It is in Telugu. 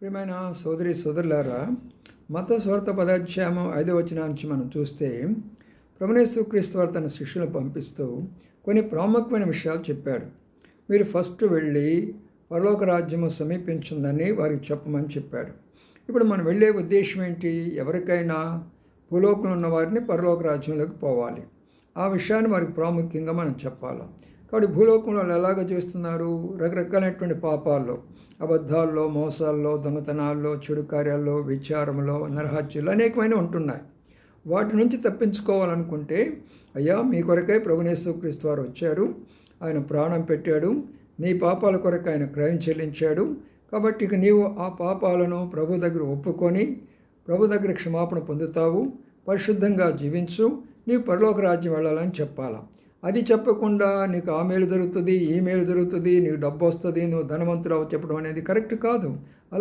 ప్రియమైన సోదరి సోదరులారా మత స్వార్థ పదాధ్యాయం ఐదో వచ్చిన నుంచి మనం చూస్తే ప్రమణేశ్వర క్రీస్తు వారు తన శిష్యులను పంపిస్తూ కొన్ని ప్రాముఖ్యమైన విషయాలు చెప్పాడు. మీరు ఫస్ట్ వెళ్ళి పరలోక రాజ్యము సమీపించిందని వారికి చెప్పమని చెప్పాడు. ఇప్పుడు మనం వెళ్ళే ఉద్దేశం ఏంటి? ఎవరికైనా భూలోకంలో ఉన్న వారిని పరలోక రాజ్యంలోకి పోవాలి. ఆ విషయాన్ని వారికి ప్రాముఖ్యంగా మనం చెప్పాలి. కాబట్టి భూలోకంలో ఎలాగ చేస్తున్నారు? రకరకాలైనటువంటి పాపాల్లో అబద్ధాల్లో మోసాల్లో దొంగతనాల్లో చెడు కార్యాల్లో విచారంలో నరహత్యలు అనేకమైన ఉంటున్నాయి. వాటి నుంచి తప్పించుకోవాలనుకుంటే అయ్యా మీ కొరకై ప్రభునేశ్వర క్రీస్తు వారు వచ్చారు. ఆయన ప్రాణం పెట్టాడు. నీ పాపాల కొరకు ఆయన క్రయం చెల్లించాడు. కాబట్టి ఇక నీవు ఆ పాపాలను ప్రభు దగ్గర ఒప్పుకొని ప్రభు దగ్గర క్షమాపణ పొందుతావు. పరిశుద్ధంగా జీవించు. నీవు పరలోక రాజ్యం వెళ్ళాలని చెప్పాలా? అది చెప్పకుండా నీకు ఆ మేలు జరుగుతుంది ఈ మేలు జరుగుతుంది నీకు డబ్బు వస్తుంది నువ్వు ధనవంతురావు చెప్పడం అనేది కరెక్ట్ కాదు. అలా